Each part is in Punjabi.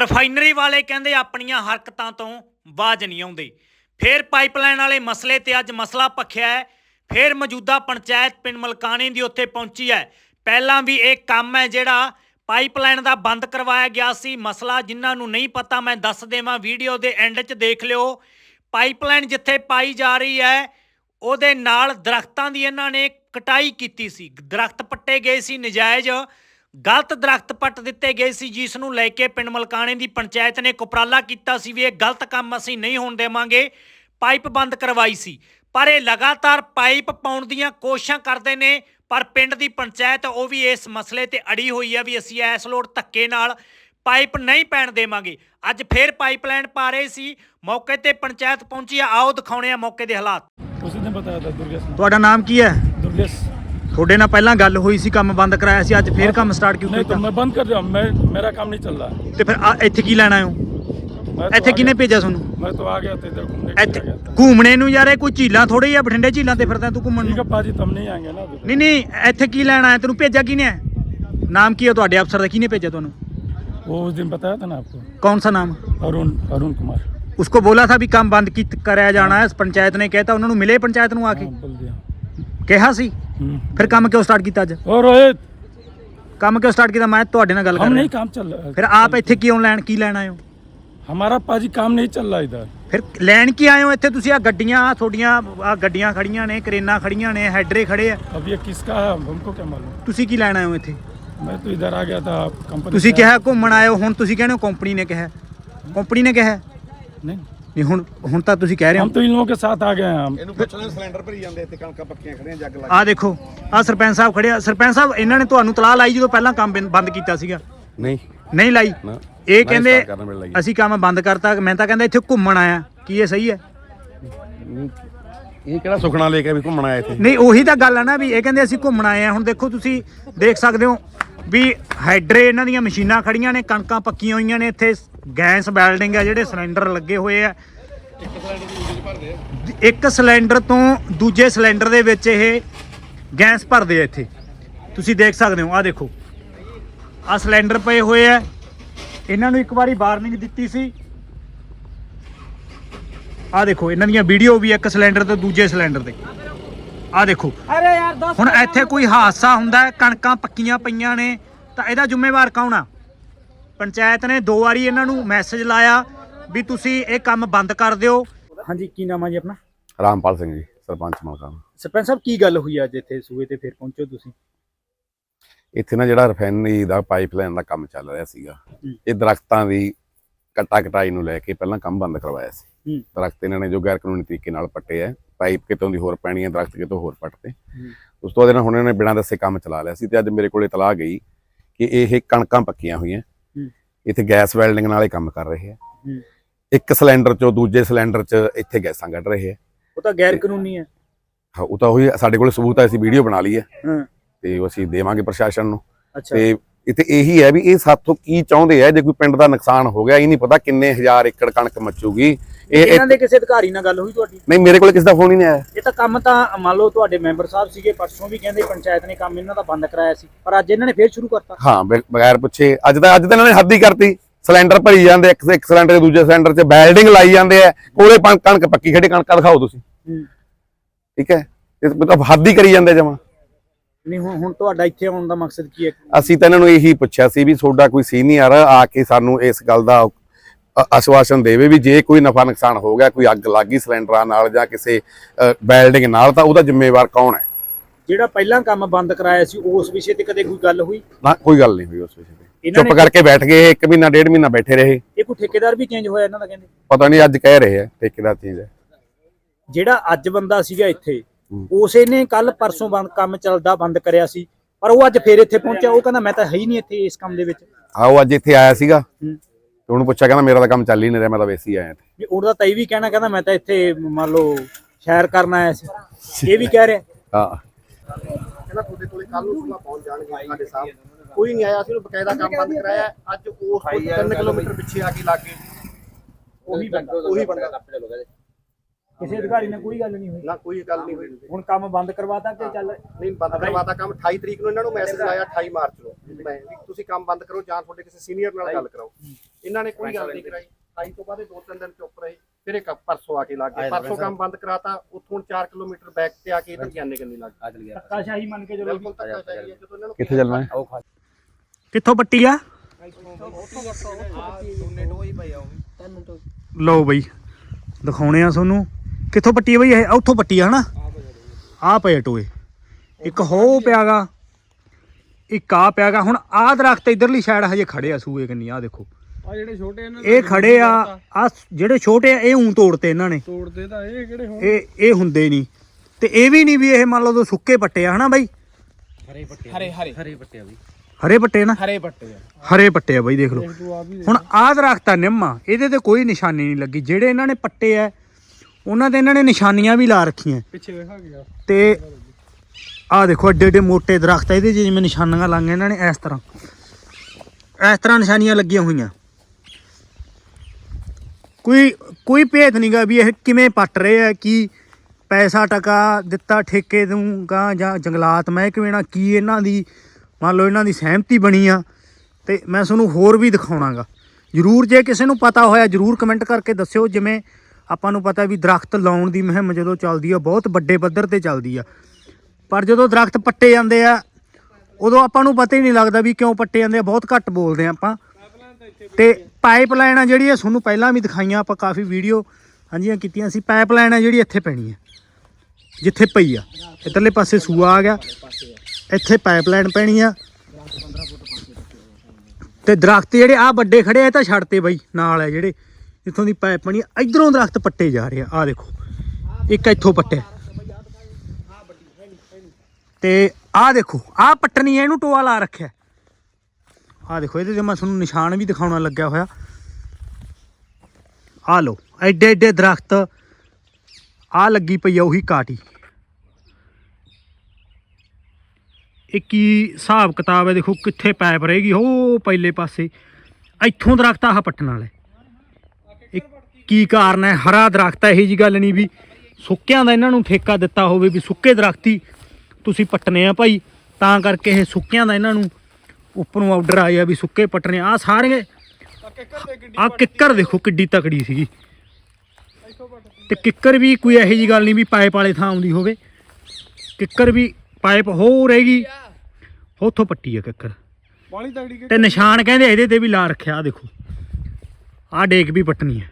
ਰਿਫਾਈਨਰੀ ਵਾਲੇ ਕਹਿੰਦੇ ਆਪਣੀਆਂ ਹਰਕਤਾਂ ਤੋਂ ਬਾਜ ਨਹੀਂ ਆਉਂਦੇ। ਫੇਰ ਪਾਈਪਲਾਈਨ ਵਾਲੇ ਮਸਲੇ ਤੇ ਅੱਜ ਮਸਲਾ ਭਖਿਆ ਹੈ। ਫੇਰ ਮੌਜੂਦਾ ਪੰਚਾਇਤ ਪਿੰਡ ਮਲਕਾਣੇ ਦੀ ਉੱਥੇ ਪਹੁੰਚੀ ਹੈ। ਪਹਿਲਾਂ ਵੀ ਇਹ ਕੰਮ ਹੈ ਜਿਹੜਾ ਪਾਈਪਲਾਈਨ ਦਾ ਬੰਦ ਕਰਵਾਇਆ ਗਿਆ ਸੀ। ਮਸਲਾ ਜਿਨ੍ਹਾਂ ਨੂੰ ਨਹੀਂ ਪਤਾ ਮੈਂ ਦੱਸ ਦੇਵਾਂ। ਵੀਡੀਓ ਦੇ ਐਂਡ 'ਚ ਦੇਖ ਲਿਓ। ਪਾਈਪਲਾਈਨ ਜਿੱਥੇ ਪਾਈ ਜਾ ਰਹੀ ਹੈ, ਉਹਦੇ ਨਾਲ ਦਰਖਤਾਂ ਦੀ ਇਹਨਾਂ ਨੇ ਕਟਾਈ ਕੀਤੀ ਸੀ। ਦਰਖਤ ਪੱਟੇ ਗਏ ਸੀ ਨਜਾਇਜ਼। ਗਲਤ ਦਰਖਤ ਪੱਟ ਦਿੱਤੇ ਗਏ ਸੀ ਜਿਸ ਨੂੰ ਲੈ ਕੇ ਪਿੰਡ ਮਲਕਾਣੇ ਦੀ ਪੰਚਾਇਤ ਨੇ ਕੁਪਰਾਲਾ ਕੀਤਾ ਸੀ ਵੀ ਇਹ ਗਲਤ ਕੰਮ ਅਸੀਂ ਨਹੀਂ ਹੋਣ ਦੇਵਾਂਗੇ ਪਾਈਪ ਬੰਦ ਕਰਵਾਈ ਸੀ ਪਰ ਇਹ ਲਗਾਤਾਰ ਪਾਈਪ ਪਾਉਣ ਦੀਆਂ ਕੋਸ਼ਿਸ਼ਾਂ ਕਰਦੇ ਨੇ ਪਰ ਪਿੰਡ ਦੀ ਪੰਚਾਇਤ ਉਹ ਵੀ ਇਸ ਮਸਲੇ ਤੇ ਅੜੀ ਹੋਈ ਹੈ ਵੀ ਅਸੀਂ ਐਸ ਲੋੜ ਧੱਕੇ ਨਾਲ ਪਾਈਪ ਨਹੀਂ ਪੈਣ ਦੇਵਾਂਗੇ ਅੱਜ ਫੇਰ ਪਾਈਪਲਾਈਨ ਪਾ ਰਹੇ ਸੀ ਮੌਕੇ ਤੇ ਪੰਚਾਇਤ ਪਹੁੰਚੀ ਆ ਆਓ ਦਿਖਾਉਣੇ ਆ ਮੌਕੇ ਦੇ ਹਾਲਾਤ उसी ने बताया था दुर्गेश ने ਤੁਹਾਡਾ ਨਾਮ ਕੀ ਹੈ दुर्गेश ਤੁਹਾਡੇ ਨਾਲ ਪਹਿਲਾਂ ਗੱਲ ਹੋਈ ਸੀ ਕੰਮ ਬੰਦ ਕਰਾਇਆ ਸੀ ਅੱਜ ਫੇਰ ਕੰਮ ਸਟਾਰਟ ਕਿਉਂ नहीं तो ਕੀਤਾ मैं बंद कर दिया मैं मेरा काम नहीं चल रहा ਤੇ ਫਿਰ ਆ- ਇੱਥੇ ਕੀ ਲੈਣਾ ਆਇਓ मैं तो ਇੱਥੇ आ ਕਿਹਨੇ गया- ਭੇਜਿਆ ਤੁਹਾਨੂੰ मैं तो आ गया था इधर घूमने के ਇੱਥੇ लिए आ गया था ਘੁੰਮਣੇ ਨੂੰ ਯਾਰ ਇਹ ਕੋਈ ਝੀਲਾਂ ਥੋੜੀ ਆ ਬਠਿੰਡੇ ਝੀਲਾਂ ਤੇ ਫਿਰਦਾ ਤੂੰ ਘੁੰਮਣ ठीक ਨੂੰ है पाजी तुम नहीं आएंगे ना अभी ਨਹੀਂ ਨਹੀਂ ਇੱਥੇ ਕੀ ਲੈਣ ਆਇਆ ਤੈਨੂੰ ਭੇਜਿਆ ਕਿਹਨੇ ਹੈ ਨਾਮ ਕੀ ਹੈ ਤੁਹਾਡੇ ਅਫਸਰ ਦਾ ਕਿਹਨੇ ਭੇਜਿਆ ਤੁਹਾਨੂੰ वो उस दिन बताया था ना आपको कौन सा नाम अरुण अरुण कुमार उसको बोला था भी काम ਬੰਦ ਕੀ ਕਰਾਇਆ ਜਾਣਾ ਹੈ ਪੰਚਾਇਤ ਨੇ ਕਹਿਤਾ ਉਹਨਾਂ ਨੂੰ ਮਿਲੇ ਪੰਚਾਇਤ ਨੂੰ ਆ ਕੇ हाँ, बोल दिया ਕਿਹਾ ਸੀ हम्म। ਫਿਰ ਕੰਮ ਕਿਉਂ ਸਟਾਰਟ ਕੀਤਾ ਅੱਜ और रोहित ਕੰਮ ਕਿਉਂ ਸਟਾਰਟ ਕੀਤਾ ਮੈਂ ਤੁਹਾਡੇ ਨਾਲ ਗੱਲ ਕਰ हम ਰਿਹਾ नहीं काम चल रहा ਫਿਰ ਆਪ ਇੱਥੇ ਕਿਉਂ ਲੈਣ ਕੀ ਲੈਣ ਆਏ ਹੋ हमारा पाजी काम नहीं चल रहा इधर ਫਿਰ ਲੈਣ ਕੀ ਆਏ ਹੋ ਇੱਥੇ ਤੁਸੀਂ ਆ ਗੱਡੀਆਂ ਆਹ ਤੁਹਾਡੀਆਂ ਆ ਗੱਡੀਆਂ ਖੜੀਆਂ ਨੇ ਕਰੇਨਾਂ ਖੜੀਆਂ ਨੇ ਹੈਡਰੇ ਖੜੇ ਆ अब ये किसका है हमको क्या मालूम ਤੁਸੀਂ ਕੀ ਲੈਣ ਆਏ ਹੋ ਇੱਥੇ मैं तो इधर आ गया था कंपनी ਤੁਸੀਂ से- ਕਿਹਾ ਘੁੰਮਣ ਆਏ ਹੋ ਹੁਣ ਤੁਸੀਂ ਕਹਿੰਦੇ ਹੋ ਕੰਪਨੀ ਨੇ ਕਿਹਾ ਕੰਪਨੀ ਨੇ ਕਿਹਾ नहीं ਨਹੀਂ ਹੁਣ ਹੁਣ ਤਾਂ ਤੁਸੀਂ ਕਹਿ ਰਹੇ हम ਹੋ तो इन लोगों के साथ आ गए हैं हम ਇਹਨੂੰ ਪੁੱਛ ਲੈਣ ਸਿਲੰਡਰ ਭਰੀ ਜਾਂਦੇ ਇੱਥੇ ਕਣਕਾਂ ਪੱਕੀਆਂ ਖੜੀਆਂ ਜੱਗ ਲਾ ਆ ਦੇਖੋ ਆ ਸਰਪੰਚ ਸਾਹਿਬ ਖੜੇ ਆ ਸਰਪੰਚ ਸਾਹਿਬ ਇਹਨਾਂ ਨੇ ਤੁਹਾਨੂੰ ਤਲਾਹ ਲਾਈ ਜਦੋਂ ਪਹਿਲਾਂ ਕੰਮ ਬੰਦ- ਬੰਦ ਕੀਤਾ ਸੀਗਾ ਨਹੀਂ ਨਹੀਂ ਲਾਈ ਨਾ ਇਹ ਨਾ ਕਹਿੰਦੇ start ਕਰਨ ਵੇਲੇ ਲਾਈ। ਅਸੀਂ ਕੰਮ ਬੰਦ ਕਰਤਾ ਮੈਂ ਤਾਂ ਕਹਿੰਦਾ ਇੱਥੇ ਘੁੰਮਣ ਆਇਆ ਕੀ ਇਹ ਸਹੀ ਹੈ ਇਹ ਕਿਹੜਾ ਸੁਖਣਾ ਲੈ ਕੇ ਵੀ ਘੁੰਮਣ ਆਇਆ ਇੱਥੇ ਨਹੀਂ ਉਹੀ ਤਾਂ ਗੱਲ ਆ ਨਾ ਵੀ ਇਹ ਕਹਿੰਦੇ ਅਸੀਂ ਘੁੰਮਣ ਆਏ ਆ ਹੁਣ ਦੇਖੋ ਤੁਸੀਂ ਦੇਖ ਸਕਦੇ ਹੋ ਵੀ ਹਾਈਡਰੇ ਇਹਨਾਂ ਦੀਆਂ ਮਸ਼ੀਨਾਂ ਖੜੀਆਂ ਨੇ, ਕਣਕਾਂ ਪੱਕੀਆਂ ਹੋਈਆਂ ਨੇ, ਇੱਥੇ ਗੈਸ ਵੈਲਡਿੰਗ ਆ ਜਿਹੜੇ ਸਿਲੰਡਰ ਲੱਗੇ ਹੋਏ ਆ। ਇੱਕ ਸਿਲੰਡਰ ਤੋਂ ਦੂਜੇ ਸਿਲੰਡਰ ਦੇ ਵਿੱਚ ਇਹ ਗੈਸ ਭਰਦੇ ਆ ਇੱਥੇ। ਤੁਸੀਂ ਦੇਖ ਸਕਦੇ ਹੋ ਆ ਦੇਖੋ। ਆ ਸਿਲੰਡਰ ਪਏ ਹੋਏ ਆ। ਇਹਨਾਂ ਨੂੰ ਇੱਕ ਵਾਰੀ ਵਾਰਨਿੰਗ ਦਿੱਤੀ ਸੀ। ਆ ਦੇਖੋ, ਇਹਨਾਂ ਦੀਆਂ ਵੀਡੀਓ ਵੀ ਇੱਕ ਸਿਲੰਡਰ ਤੋਂ ਦੂਜੇ ਸਿਲੰਡਰ ਤੇ। ਆ ਦੇਖੋ। ਅਰੇ ਹੁਣ ਇੱਥੇ ਕੋਈ ਹਾਦਸਾ ਹੁੰਦਾ ਹੈ ਕਣਕਾਂ ਪੱਕੀਆਂ ਪਈਆਂ ਨੇ ਤਾਂ ਇਹਦਾ ਜ਼ਿੰਮੇਵਾਰ ਕੌਣ ਆ? ਪੰਚਾਇਤ ਨੇ ਦੋ ਵਾਰੀ ਇਹਨਾਂ ਨੂੰ ਮੈਸੇਜ ਲਾਇਆ ਵੀ ਤੁਸੀਂ ਇਹ ਕੰਮ ਬੰਦ ਕਰ ਦਿਓ। ਹਾਂਜੀ ਕੀ ਨਾਮ ਆ ਜੀ ਆਪਣਾ? ਰਾਮਪਾਲ ਸਿੰਘ ਜੀ ਸਰਪੰਚ ਮਲਕਾ ਸਰਪੰਚ ਸਾਹਿਬ ਕੀ ਗੱਲ ਹੋਈ ਅੱਜ ਇੱਥੇ? ਸੂਏ ਤੇ ਫਿਰ ਪਹੁੰਚੋ ਤੁਸੀਂ। ਇੱਥੇ ਨਾ ਜਿਹੜਾ ਰਿਫਾਈਨਰੀ ਦਾ ਪਾਈਪਲਾਈਨ ਦਾ ਕੰਮ ਚੱਲ ਰਿਹਾ ਸੀਗਾ। ਇਹ ਦਰਖਤਾਂ ਦੀ ਕੱਟਾ ਕਟਾਈ ਨੂੰ ਲੈ ਕੇ ਪਹਿਲਾਂ ਕੰਮ ਬੰਦ ਕਰਵਾਇਆ ਸੀ। ਦਰਖਤ ਇਹਨਾਂ ਨੇ ਜੋ ਗੈਰ ਕਾਨੂੰਨੀ ਤਰੀਕੇ ਨਾਲ ਪੱਟੇ ਆ ਪਾਈਪ ਕਿਤੋਂ ਦੀ ਹੋਰ ਪੈਣੀ ਹੈ ਦਰਖਤ ਕਿਤੋਂ ਹੋਰ ਪੱਟਦੇ ਉਸ ਤੋਂ ਬਾਅਦ ਇਹਨਾਂ ਹੁਣ ਇਹਨਾਂ ਨੇ ਬਿਨਾਂ ਦੱਸੇ ਕੰਮ ਚਲਾ ਲਿਆ ਸੀ ਤੇ ਅੱਜ ਮੇਰੇ ਕੋਲੇ ਤਲਾਹ ਗਈ ਕਿ ਇਹ ਕਣਕਾਂ ਪੱਕੀਆਂ ਹੋਈਆਂ। ਇੱਥੇ ਗੈਸ ਵੈਲਡਿੰਗ ਨਾਲ ਇਹ ਕੰਮ ਕਰ ਰਹੇ ਆ। ਇੱਕ ਸਿਲੰਡਰ ਚੋਂ ਦੂਜੇ ਸਿਲੰਡਰ 'ਚ ਇੱਥੇ ਗੈਸਾਂ ਕੱਢ ਰਹੇ ਆ। ਉਹ ਤਾਂ ਗੈਰ ਕਾਨੂੰਨੀ ਹੈ ਹਾਂ, ਉਹ ਤਾਂ ਉਹੀ ਸਾਡੇ ਕੋਲ ਸਬੂਤ ਹੈ ਅਸੀਂ ਵੀਡੀਓ ਬਣਾ ਲਈ ਹੈ। ਤੇ ਅਸੀਂ ਦੇਵਾਂਗੇ ਪ੍ਰਸ਼ਾਸਨ ਨੂੰ। ਤੇ ਇੱਥੇ ਇਹੀ ਹੈ ਵੀ ਇਹ ਸਾਥੋਂ ਕੀ ਚਾਹੁੰਦੇ ਆ ਜੇ ਕੋਈ ਪਿੰਡ ਦਾ ਨੁਕਸਾਨ ਹੋ ਗਿਆ ਇਹ ਨਹੀਂ ਪਤਾ ਕਿੰਨੇ ਹਜ਼ਾਰ ਏਕੜ ਕਣਕ ਮੱਚੂਗੀ। ਇਹ ਇਹ- ਇਹਨਾਂ ਦੇ ਕਿਸੇ ਅਧਿਕਾਰੀ ਨਾਲ ਗੱਲ ਹੋਈ ਤੁਹਾਡੀ? ਨਹੀਂ ਮੇਰੇ ਕੋਲ ਕਿਸੇ ਦਾ ਫੋਨ ਹੀ ਨਹੀਂ ਆਇਆ। ਇਹ ਤਾਂ ਕੰਮ ਤਾਂ ਮੰਨ ਲਓ ਤੁਹਾਡੇ ਮੈਂਬਰ ਸਾਹਿਬ ਸੀਗੇ ਪਰਸੋਂ ਵੀ ਕਹਿੰਦੇ ਪੰਚਾਇਤ ਨੇ ਕੰਮ ਇਹਨਾਂ ਦਾ ਬੰਦ ਕਰਾਇਆ ਸੀ ਪਰ ਅੱਜ ਇਹਨਾਂ ਨੇ ਫੇਰ ਸ਼ੁਰੂ ਕਰਤਾ। ਹਾਂ ਬਗ- ਬਗੈਰ ਪੁੱਛੇ। ਅੱਜ ਤਾਂ ਅੱਜ ਤਾਂ ਇਹਨਾਂ ਨੇ ਹੱਦ ਹੀ ਕਰਤੀ। ਸਿਲੰਡਰ ਭਰੀ ਜਾਂਦੇ ਇੱਕ ਇੱਕ ਸਿਲੰਡਰ ਦੇ ਦੂਜੇ ਸਿਲੰਡਰ 'ਚ ਬੈਲਡਿੰਗ ਲਾਈ ਜਾਂਦੇ ਆ। ਕੋਲੇ ਕਣਕ ਪੱਕੀ ਖੜੀ ਕਣਕਾਂ ਦਿਖਾਓ ਤੁਸੀਂ। ਹੂੰ। ਠੀਕ ਹੈ? ਇਹ ਤਾਂ ਹੱਦ ਹੀ ਕਰੀ ਜਾਂਦੇ ਜਮਾ। ਨਹੀਂ ਹੁਣ ਹੁਣ ਤੁਹਾਡਾ ਇੱਥੇ ਆਉਣ ਦਾ ਮਕਸਦ ਕੀ ਹੈ? ਅਸੀਂ ਤਾਂ ਇਹਨਾਂ ਨੂੰ ਇਹੀ ਪੁੱਛਿਆ ਸੀ ਵੀ ਤੁਹਾਡਾ ਕੋਈ ਸੀਨੀਅਰ ਆ ਕੇ ਸਾਨੂੰ ਇਸ ਗੱਲ ਦਾ ਆਸ਼ਵਾਸਨ ਦੇਵੇ ਵੀ ਜੇ ਕੋਈ ਨਫਾ ਨੁਕਸਾਨ ਹੋ ਗਿਆ ਕੋਈ ਅੱਗ ਲੱਗੀ ਸਿਲੰਡਰਾਂ ਨਾਲ ਜਾਂ ਕਿਸੇ ਬੈਲਡਿੰਗ ਨਾਲ ਤਾਂ ਉਹਦਾ ਜ਼ਿੰਮੇਵਾਰ ਕੌਣ ਹੈ? ਜਿਹੜਾ ਪਹਿਲਾਂ ਕੰਮ ਬੰਦ ਕਰਾਇਆ ਸੀ ਉਸ ਵਿਸ਼ੇ ਤੇ ਕਦੇ ਕੋਈ ਗੱਲ ਹੋਈ? ਨਾ ਕੋਈ ਗੱਲ ਨਹੀਂ ਹੋਈ ਉਸ ਵਿਸ਼ੇ ਤੇ। ਚੁੱਪ ਕਰਕੇ ਬੈਠ ਗਏ ਇੱਕ ਮਹੀਨਾ ਡੇਢ ਮਹੀਨਾ ਬੈਠੇ ਰਹੇ। ਇਹ ਕੋਈ ਠੇਕੇਦਾਰ ਵੀ ਚੇਂਜ ਹੋਇਆ ਇਹਨਾਂ ਦਾ ਕਹਿੰਦੇ? ਪਤਾ ਨਹੀਂ ਅੱਜ ਕਹਿ ਰਹੇ ਆ ਠੇਕੇਦਾਰ ਚੀਜ਼ ਹੈ। ਜਿਹੜਾ ਅੱਜ ਬੰਦਾ ਸੀਗਾ ਇੱਥੇ। ਉਸੇ ਨੇ ਕੱਲ ਪਰਸੋਂ ਬੰਦ ਕੰਮ ਚੱਲਦਾ ਬੰਦ ਕਰਿਆ ਸੀ। ਪਰ ਉਹ ਅੱਜ ਫੇਰ ਇੱਥੇ ਪਹੁੰਚਿਆ। ਉਹ ਕਹਿੰਦਾ ਮੈਂ ਤਾਂ ਹੈ ਹੀ ਨਹੀਂ ਇੱਥੇ ਇਸ ਕੰਮ ਦੇ ਵਿੱਚ। ਆਓ ਅੱਜ ਇੱਥੇ ਆਇਆ ਸੀਗਾ। ਤੇ ਉਹਨੂੰ ਪੁੱਛਿਆ ਕਹਿੰਦਾ ਮੇਰਾ ਤਾਂ ਕੰਮ ਚੱਲ ਹੀ ਨਹੀਂ ਰਿਹਾ ਮੈਂ ਤਾਂ ਵੈਸੇ ਹੀ ਆਇਆ ਇੱਥੇ। ਵੀ ਉਹਦਾ ਤਾਂ ਇਹ ਵੀ ਕਹਿਣਾ ਕਹਿੰਦਾ ਮੈਂ ਤਾਂ ਇੱਥੇ ਮੰਨ ਲਓ ਸ਼ੈਰ ਕਰਨ ਆਇਆ ਸੀ। ਇਹ ਵੀ ਕਹਿ ਰਿਹਾ। ਹਾਂ। ਕਹਿੰਦਾ ਤੁਹਾਡੇ ਕੋਲੇ ਕੱਲ ਨੂੰ ਸੁਲਾ ਪਹੁੰਚ ਜਾਣਗੇ ਸਾਡੇ ਸਾਹਿਬ ਕੋਈ ਨਹੀਂ ਆਇਆ ਸੀ ਉਹ ਬਕਾਇਦਾ ਕੰਮ ਬੰਦ ਕਰਾਇਆ। ਅੱਜ ਉਸ ਤੋਂ 3 ਕਿਲੋਮੀਟਰ ਪਿੱਛੇ ਆ ਕੇ ਲੱਗ ਉਹੀ ਬੰਦਾ ਉਹੀ ਬੰਦਾ। ਕਿਸੇ ਅਧਿਕਾਰੀ ਨਾਲ ਕੋਈ ਗੱਲ ਨਹੀਂ ਹੋਈ। ਨਾ ਕੋਈ ਗੱਲ ਨਹੀਂ ਹੋਈ। ਹੁਣ ਕੰਮ ਬੰਦ ਕਰਵਾਤਾ ਕਿ ਚੱਲ ਨਹੀਂ ਬੰਦ ਕਰਵਾਤਾ ਕੰਮ। 28 ਤਰੀਕ ਨੂੰ ਇਹਨਾਂ ਨੂੰ ਮੈਸੇਜ ਆਇਆ 28 ਮਾਰਚ ਨੂੰ। ਮੈਂ ਵੀ ਤੁਸੀਂ ਕੰਮ ਬੰਦ ਕਰੋ ਜਾਂ ਤੁਹਾਡੇ ਕਿਸੇ ਸੀਨੀਅਰ ਨਾਲ ਗੱਲ ਕਰਾਓ ਇਹਨਾਂ ਨੇ ਕੋਈ ਗੱਲ ਨਹੀਂ ਕਰਾਈ। 28 ਤੋਂ ਬਾਅਦ ਇਹ ਦੋ ਤਿੰਨ ਦਿਨ ਚੁੱਪ ਰਹੇ। ਫਿਰ ਇੱਕ ਪਰਸੋਂ ਆ ਕੇ ਲੱਗ ਗਏ। ਪਰਸੋਂ ਕੰਮ ਬੰਦ ਕਰਾਤਾ ਉੱਥੋਂ 4 ਕਿਲੋਮੀਟਰ ਬੈਕ ਤੇ ਆ ਕੇ ਇਧਰ ਗਿਆਨੇ ਕੰਨੀ ਲੱਗ ਗਏ। ਧੱਕਾਸ਼ਾਹੀ ਮੰਨ ਕੇ ਜਦੋਂ ਕਿੱਥੇ ਚੱਲਣਾ ਹੈ? ਕਿੱਥੋਂ ਪੱਟੀ ਆ? ਲਓ ਬਈ ਦਿਖਾਉਣੇ ਆ ਤੁਹਾਨੂੰ। ਕਿੱਥੋਂ ਪੱਟੀ ਆ ਬਈ ਇਹ? ਉੱਥੋਂ ਪੱਟੀ ਆ ਹਨਾ? ਆ ਪਏ ਟੋਏ। ਇੱਕ ਹੋ ਪਿਆਗਾ ਇੱਕ ਆ ਪਿਆਗਾ। ਹੁਣ ਆ ਦਰਖਤ ਇਧਰਲੀ ਸਾਈਡ ਹਜੇ ਖੜੇ ਆ ਸੂਏ ਕੰਨੀ ਆ ਦੇਖੋ। ਆ ਜਿਹੜੇ ਛੋਟੇ ਇਹਨਾਂ ਇਹ ਖੜੇ ਆ ਆ। ਜਿਹੜੇ ਛੋਟੇ ਆ ਇਹ ਉਂ ਤੋੜਤੇ ਇਹਨਾਂ ਨੇ। ਤੋੜਦੇ ਤਾਂ ਇਹ ਕਿਹੜੇ ਹੁਣ? ਇਹ ਇਹ ਹੁੰਦੇ ਨਹੀਂ। ਤੇ ਇਹ ਵੀ ਨਹੀਂ ਵੀ ਇਹ ਮੰਨ ਲਓ ਤੋਂ ਸੁੱਕੇ ਪੱਟੇ ਆ ਹਨਾ ਬਾਈ? ਹਰੇ ਹਰੇ ਹਰੇ। ਪੱਟੇ ਆ ਬਈ। ਹਰੇ ਪੱਟੇ ਨਾ? ਹਰੇ ਪੱਟੇ ਆ। ਹਰੇ ਪੱਟੇ ਆ ਬਾਈ ਦੇਖ ਲਓ। ਹੁਣ ਆਹ ਦਰਖਤ ਆ ਨਿੰਮਾ। ਇਹਦੇ ਤੇ ਕੋਈ ਨਿਸ਼ਾਨੀ ਨਹੀਂ ਲੱਗੀ। ਜਿਹੜੇ ਇਹਨਾਂ ਨੇ ਪੱਟੇ ਆ ਉਹਨਾਂ ਤੇ ਇਹਨਾਂ ਨੇ ਨਿਸ਼ਾਨੀਆਂ ਵੀ ਲਾ ਰੱਖੀਆਂ। ਪਿੱਛੇ ਵੇਖਾ ਗਿਆ ਤੇ ਆਹ ਦੇਖੋ ਏਡੇ ਏਡੇ ਮੋਟੇ ਦਰਖਤ ਇਹਦੇ ਜਿਵੇਂ ਨਿਸ਼ਾਨੀਆਂ ਲਾਈਆਂ ਇਹਨਾਂ ਨੇ ਇਸ ਤਰ੍ਹਾਂ। ਇਸ ਤਰ੍ਹਾਂ ਨਿਸ਼ਾਨੀਆਂ ਲੱਗੀਆਂ ਹੋਈਆਂ। ਕੋਈ ਕੋਈ ਭੇਦ ਨਹੀਂਗਾ ਵੀ ਇਹ ਕਿਵੇਂ ਪੱਟ ਰਹੇ ਆ ਕੀ ਪੈਸਾ ਟਕਾ ਦਿੱਤਾ ਠੇਕੇ ਦੂੰਗਾ ਜਾਂ ਜੰਗਲਾਤ। ਮਹਿਕਮੇ ਨਾਲ ਕੀ ਇਹਨਾਂ ਦੀ ਮੰਨ ਲਓ ਇਹਨਾਂ ਦੀ ਸਹਿਮਤੀ ਬਣੀ ਆ। ਤੇ ਮੈਂ ਤੁਹਾਨੂੰ ਹੋਰ ਵੀ ਦਿਖਾਉਣਾਗਾ ਜਰੂਰ ਜੇ ਕਿਸੇ ਨੂੰ ਪਤਾ ਹੋਇਆ ਜਰੂਰ ਕਮੈਂਟ ਕਰਕੇ ਦੱਸਿਓ ਜਿਵੇਂ ਆਪਾਂ ਨੂੰ ਪਤਾ ਵੀ ਦਰਖਤ ਲਾਉਣ ਦੀ ਮੁਹਿੰਮ ਜਦੋਂ ਚੱਲਦੀ ਆ, ਬਹੁਤ ਵੱਡੇ ਪੱਧਰ ਤੇ ਚੱਲਦੀ ਆ। ਪਰ ਜਦੋਂ ਦਰਖਤ ਪੱਟੇ ਜਾਂਦੇ ਆ, ਉਦੋਂ ਆਪਾਂ ਨੂੰ ਪਤਾ ਹੀ ਨਹੀਂ ਲੱਗਦਾ ਵੀ ਕਿਉਂ ਪੱਟੇ ਜਾਂਦੇ ਆ, ਬਹੁਤ ਘੱਟ ਬੋਲਦੇ ਆ ਆਪਾਂ। ਤੇ ਪਾਈਪਲਾਈਨ ਆ ਜਿਹੜੀ ਆ ਤੁਹਾਨੂੰ ਪਹਿਲਾਂ ਵੀ ਦਿਖਾਈਆਂ, ਆਪਾਂ ਕਾਫੀ ਵੀਡੀਓ ਹਾਂਜੀ ਕੀਤੀਆਂ ਸੀ, ਪਾਈਪਲਾਈਨ ਆ ਜਿਹੜੀ ਇੱਥੇ ਪੈਣੀ ਆ ਜਿੱਥੇ ਪਈ ਆ। ਇੱਧਰਲੇ ਪਾਸੇ ਸੂਆ ਆ ਗਿਆ, ਇੱਥੇ ਪਾਈਪਲਾਈਨ ਪੈਣੀ ਆ ਤੇ ਦਰਖਤ ਜਿਹੜੇ ਆ ਵੱਡੇ ਖੜੇ ਆ, ਇਹ ਤਾਂ ਛੱਡਤੇ ਬਈ, ਨਾਲ ਆ ਜਿਹੜੇ। ਜਿੱਥੋਂ ਦੀ ਪਾਈਪ ਬਣੀ ਆ, ਇਧਰੋਂ ਦਰਖਤ ਪੱਟੇ ਜਾ ਰਹੇ ਆ। ਆ ਦੇਖੋ, ਇੱਕ ਇੱਥੋਂ ਪੱਟਿਆ। ਤੇ ਆਹ ਦੇਖੋ, ਆਹ ਪੱਟਣੀ ਹੈ ਇਹਨੂੰ ਟੋਆ ਲਾ ਰੱਖਿਆ। ਆਹ ਦੇਖੋ, ਇਹਦੇ ਤੇ ਮੈਂ ਤੁਹਾਨੂੰ ਨਿਸ਼ਾਨ ਵੀ ਦਿਖਾਉਣਾ ਲੱਗਿਆ ਹੋਇਆ। ਆ ਲੋ ਐਡੇ ਐਡੇ ਦਰਖਤ, ਆਹ ਲੱਗੀ ਪਈ ਆ ਉਹੀ ਕਾਟੀ ਇਹ ਕੀ ਹਿਸਾਬ ਕਿਤਾਬ ਹੈ, ਦੇਖੋ ਕਿੱਥੇ ਪਾਈਪ ਰਹੇਗੀ, ਉਹ ਪਹਿਲੇ ਪਾਸੇ। ਇੱਥੋਂ ਦਰਖਤ ਆਹ ਪੱਟਣ ਵਾਲੇ। ਕੀ ਕਾਰਨ ਹੈ? ਹਰਾ ਦਰਖਤ ਹੈ ਇਹੀ ਜੀ ਗੱਲ ਨਹੀਂ ਵੀ ਸੁੱਕਿਆਂ ਦਾ ਇਹਨਾਂ ਨੂੰ ਠੇਕਾ ਦਿੱਤਾ ਹੋਵੇ ਵੀ ਸੁੱਕੇ ਦਰਖਤੀ ਤੁਸੀਂ ਪੱਟਨੇ ਆ ਭਾਈ। ਤਾਂ ਕਰਕੇ ਇਹ ਸੁੱਕਿਆਂ ਦਾ ਇਹਨਾਂ ਨੂੰ ਉੱਪਰੋਂ ਆਰਡਰ ਆਇਆ ਵੀ ਸੁੱਕੇ ਪੱਟਨੇ ਆ। ਸਾਰੇ ਆ ਕਿੱਕਰ ਦੇਖੋ ਕਿੱਡੀ ਤਕੜੀ ਸੀਗੀ। ਤੇ ਕਿੱਕਰ ਵੀ ਕੋਈ ਇਹੋ ਜੀ ਗੱਲ ਨਹੀਂ ਵੀ ਪਾਈਪ ਵਾਲੇ ਥਾਂ ਆਉਂਦੀ ਹੋਵੇ। ਕਿੱਕਰ ਵੀ ਪਾਈਪ ਹੋ ਰਹੇਗੀ ਉੱਥੋਂ ਪੱਟੀ ਆ ਕਿੱਕਰ। ਤੇ ਨਿਸ਼ਾਨ ਕਹਿੰਦੇ ਇਹਦੇ ਤੇ ਵੀ ਲਾ ਰੱਖਿਆ ਆ ਦੇਖੋ। ਆ ਡੇਕ ਵੀ ਪੱਟਣੀ ਹੈ।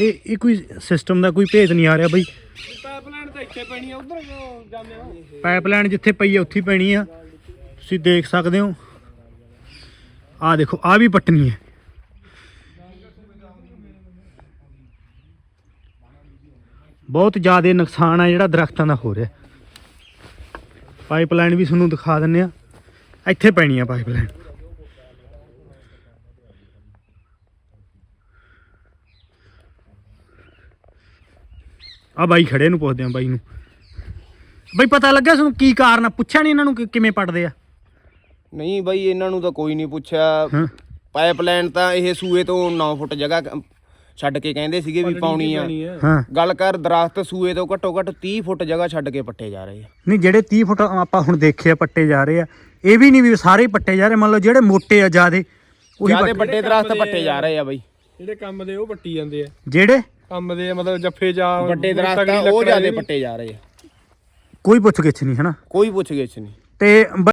ਇਹ ਇਹ ਕੋਈ ਸਿਸਟਮ ਦਾ ਕੋਈ ਭੇਦ ਨਹੀਂ ਆ ਰਿਹਾ ਬਈ। ਪਾਈਪਲਾਈਨ ਤਾਂ ਇੱਥੇ ਪੈਣੀ ਆ ਉਧਰ ਜਾਂਦੇ ਆ ਪਾਈਪਲਾਈਨ ਜਿੱਥੇ ਪਈ ਹੈ ਉੱਥੇ ਪੈਣੀ ਆ। ਤੁਸੀਂ ਦੇਖ ਸਕਦੇ ਹੋ। ਆ ਦੇਖੋ ਆ ਵੀ ਪੱਟਣੀ ਹੈ। ਬਹੁਤ ਜ਼ਿਆਦਾ ਨੁਕਸਾਨ ਆ ਜਿਹੜਾ ਦਰਖਤਾਂ ਦਾ ਹੋ ਰਿਹਾ। ਪਾਈਪਲਾਈਨ ਵੀ ਤੁਹਾਨੂੰ ਦਿਖਾ ਦਿੰਨੇ ਆ। ਇੱਥੇ ਪੈਣੀ ਆ ਪਾਈਪਲਾਈਨ ਆ ਬਾਈ ਖੜੇ ਨੂੰ ਪੁੱਛਦੇ ਆ ਬਾਈ ਨੂੰ। ਬਈ ਪਤਾ ਲੱਗਿਆ ਤੁਹਾਨੂੰ ਕੀ ਕਾਰਨ ਆ? ਪੁੱਛਿਆ ਨਹੀਂ ਇਹਨਾਂ ਨੂੰ ਕਿ ਕਿਵੇਂ ਪੜਦੇ ਆ? ਨਹੀਂ ਬਾਈ ਇਹਨਾਂ ਨੂੰ ਤਾਂ ਕੋਈ ਨਹੀਂ ਪੁੱਛਿਆ। ਹਾਂ। ਪਾਈਪਲਾਈਨ ਤਾਂ ਇਹ ਸੂਏ ਤੋਂ 9 ਫੁੱਟ ਜਗ੍ਹਾ ਕ- ਛੱਡ ਕੇ ਕਹਿੰਦੇ ਸੀਗੇ ਵੀ ਪਾਉਣੀ ਆ। ਹਾਂ। ਗੱਲ ਕਰ ਦਰਖਤ ਸੂਏ ਤੋਂ ਘੱਟੋ ਘੱਟ 30 ਫੁੱਟ ਜਗ੍ਹਾ ਛੱਡ ਕੇ ਪੱਟੇ ਜਾ ਰਹੇ ਆ। ਨਹੀਂ ਜਿਹੜੇ 30 ਫੁੱਟ ਆਪਾਂ ਹੁਣ ਦੇਖੇ ਆ ਪੱਟੇ ਜਾ ਰਹੇ ਆ ਇਹ ਵੀ ਨਹੀਂ ਵੀ ਸਾਰੇ ਹੀ ਪੱਟੇ ਜਾ ਰਹੇ ਮੰਨ ਲਓ ਜਿਹੜੇ ਮੋਟੇ ਆ ਜਿਆਦੇ ਉਹੀ ਜਿਆਦੇ ਪੱਟੇ। ਵੱਡੇ ਦਰਖਤ ਪੱਟੇ ਜਾ ਰਹੇ ਆ ਬਾਈ। ਜਿਹੜੇ ਕੰਮ ਦੇ ਉਹ ਪੱਟੀ ਜਾਂਦੇ ਆ। ਜਿਹੜੇ? ਕੰਮ ਦੇ ਮਤਲਬ ਜੱਫੇ ਜਾ ਵੱਡੇ ਦਰਖਤ ਆ ਉਹ ਜਿਆਦੇ। ਪੱਟੇ ਜਾ ਰਹੇ ਆ। ਕੋਈ ਪੁੱਛ ਗਿੱਛ ਨਹੀਂ ਹਨਾ ਕੋਈ ਪੁੱਛ ਗਿੱਛ ਨਹੀਂ। ਤੇ ਬ-